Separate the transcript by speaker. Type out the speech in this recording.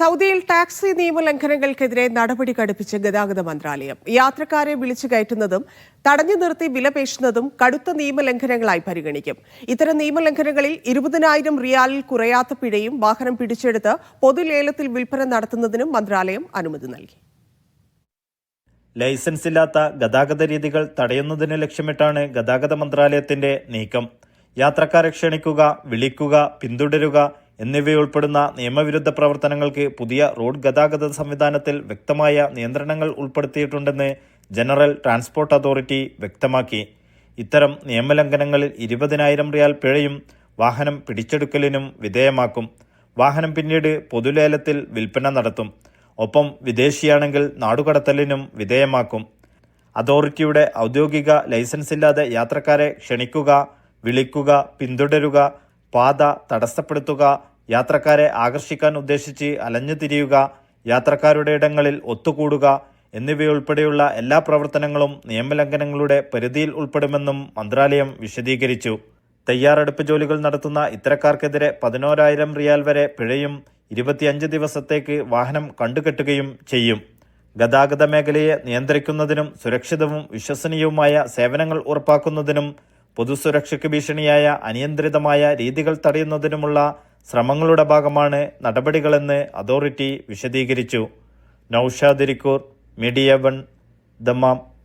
Speaker 1: സൗദിയിൽ ടാക്സി നിയമലംഘനങ്ങൾക്കെതിരെ നടപടി കടുപ്പിച്ച് ഗതാഗത മന്ത്രാലയം. യാത്രക്കാരെ വിളിച്ചു കയറ്റുന്നതും തടഞ്ഞു നിർത്തി വിലപേശുന്നതും കടുത്ത നിയമലംഘനങ്ങളായി പരിഗണിക്കും. ഇത്തരം നിയമലംഘനങ്ങളിൽ ഇരുപതിനായിരം റിയാലിൽ കുറയാത്ത പിഴയും വാഹനം പിടിച്ചെടുത്ത് പൊതുലേലത്തിൽ വിൽപ്പന നടത്തുന്നതിനും മന്ത്രാലയം അനുമതി നൽകി.
Speaker 2: ലൈസൻസ് ഇല്ലാത്ത ഗതാഗത രീതികൾ തടയുന്നതിന് ലക്ഷ്യമിട്ടാണ് ഗതാഗത മന്ത്രാലയത്തിന്റെ നീക്കം. യാത്രക്കാരെ ക്ഷണിക്കുക വിളിക്കുക പിന്തുടരുക എന്നിവയുൾപ്പെടുന്ന നിയമവിരുദ്ധ പ്രവർത്തനങ്ങൾക്ക് പുതിയ റോഡ് ഗതാഗത സംവിധാനത്തിൽ വ്യക്തമായ നിയന്ത്രണങ്ങൾ ഉൾപ്പെടുത്തിയിട്ടുണ്ടെന്ന് ജനറൽ ട്രാൻസ്പോർട്ട് അതോറിറ്റി വ്യക്തമാക്കി. ഇത്തരം നിയമലംഘനങ്ങളിൽ ഇരുപതിനായിരം റിയാൽ പിഴയും വാഹനം പിടിച്ചെടുക്കലിനും വിധേയമാക്കും. വാഹനം പിന്നീട് പൊതുലേലത്തിൽ വിൽപ്പന നടത്തും. ഒപ്പം വിദേശിയാണെങ്കിൽ നാടുകടത്തലിനും വിധേയമാക്കും. അതോറിറ്റിയുടെ ഔദ്യോഗിക ലൈസൻസ് ഇല്ലാതെ യാത്രക്കാരെ ക്ഷണിക്കുക വിളിക്കുക പിന്തുടരുക പാത തടസ്സപ്പെടുത്തുക യാത്രക്കാരെ ആകർഷിക്കാൻ ഉദ്ദേശിച്ച് അലഞ്ഞു തിരിയുക യാത്രക്കാരുടെ ഇടങ്ങളിൽ ഒത്തുകൂടുക എന്നിവയുൾപ്പെടെയുള്ള എല്ലാ പ്രവർത്തനങ്ങളും നിയമലംഘനങ്ങളുടെ പരിധിയിൽ ഉൾപ്പെടുമെന്നും മന്ത്രാലയം വിശദീകരിച്ചു. തയ്യാറെടുപ്പ് ജോലികൾ നടത്തുന്ന ഇത്തരക്കാർക്കെതിരെ പതിനോരായിരം റിയാൽ വരെ പിഴയും ഇരുപത്തിയഞ്ച് ദിവസത്തേക്ക് വാഹനം കണ്ടുകെട്ടുകയും ചെയ്യും. ഗതാഗത മേഖലയെ നിയന്ത്രിക്കുന്നതിനും സുരക്ഷിതവും വിശ്വസനീയവുമായ സേവനങ്ങൾ ഉറപ്പാക്കുന്നതിനും പൊതുസുരക്ഷയ്ക്ക് ഭീഷണിയായ അനിയന്ത്രിതമായ രീതികൾ തടയുന്നതിനുമുള്ള ശ്രമങ്ങളുടെ ഭാഗമാണ് നടപടികളെന്ന് അതോറിറ്റി വിശദീകരിച്ചു. നൌഷാദിരിക്കൂർ മീഡിയ വൺ ദമാം